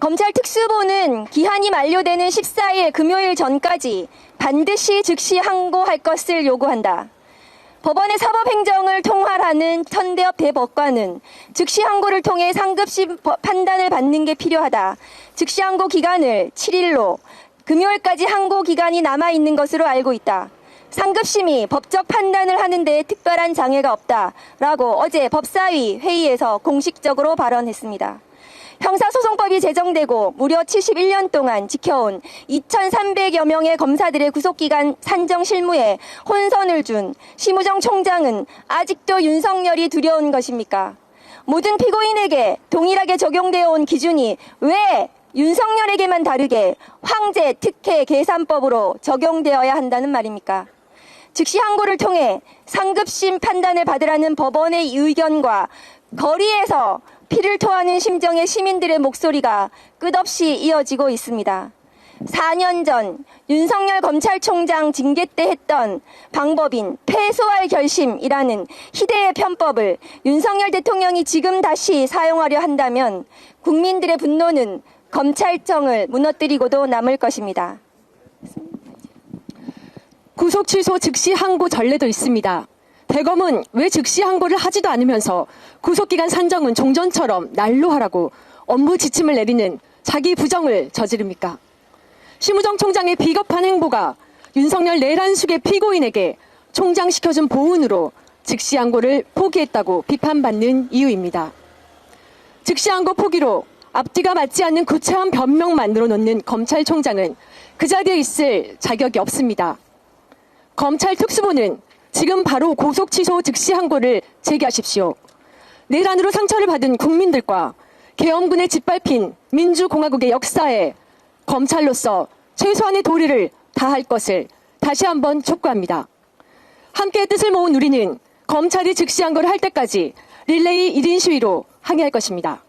검찰 특수보는 기한이 만료되는 14일 금요일 전까지 반드시 즉시 항고할 것을 요구한다. 법원의 사법행정을 통할하는 천대엽 대법관은 즉시 항고를 통해 상급심 법- 판단을 받는 게 필요하다. 즉시 항고 기간을 7일로 금요일까지 항고 기간이 남아 있는 것으로 알고 있다. 상급심이 법적 판단을 하는데 특별한 장애가 없다라고 어제 법사위 회의에서 공식적으로 발언했습니다. 형사소송법이 제정되고 무려 71년 동안 지켜온 2,300여 명의 검사들의 구속기간 산정 실무에 혼선을 준 심우정 총장은 아직도 윤석열이 두려운 것입니까? 모든 피고인에게 동일하게 적용되어 온 기준이 왜 윤석열에게만 다르게 황제 특혜 계산법으로 적용되어야 한다는 말입니까? 즉시 항고를 통해 상급심 판단을 받으라는 법원의 의견과 거리에서 피를 토하는 심정의 시민들의 목소리가 끝없이 이어지고 있습니다. 4년 전 윤석열 검찰총장 징계 때 했던 방법인 패소할 결심이라는 희대의 편법을 윤석열 대통령이 지금 다시 사용하려 한다면 국민들의 분노는 검찰청을 무너뜨리고도 남을 것입니다. 구속 취소 즉시 항고 전례도 있습니다. 대검은 왜 즉시 항고를 하지도 않으면서 구속기간 산정은 종전처럼 날로 하라고 업무 지침을 내리는 자기 부정을 저지릅니까? 심우정 총장의 비겁한 행보가 윤석열 내란숙의 피고인에게 총장 시켜준 보훈으로 즉시 항고를 포기했다고 비판받는 이유입니다. 즉시 항고 포기로 앞뒤가 맞지 않는 구체한 변명만 늘어놓는 검찰총장은 그 자리에 있을 자격이 없습니다. 검찰 특수부는 지금 바로 고속 취소 즉시 항고를 제기하십시오. 내란으로 상처를 받은 국민들과 계엄군의 짓밟힌 민주공화국의 역사에 검찰로서 최소한의 도리를 다할 것을 다시 한번 촉구합니다. 함께 뜻을 모은 우리는 검찰이 즉시 항고를 할 때까지 릴레이 1인 시위로 항의할 것입니다.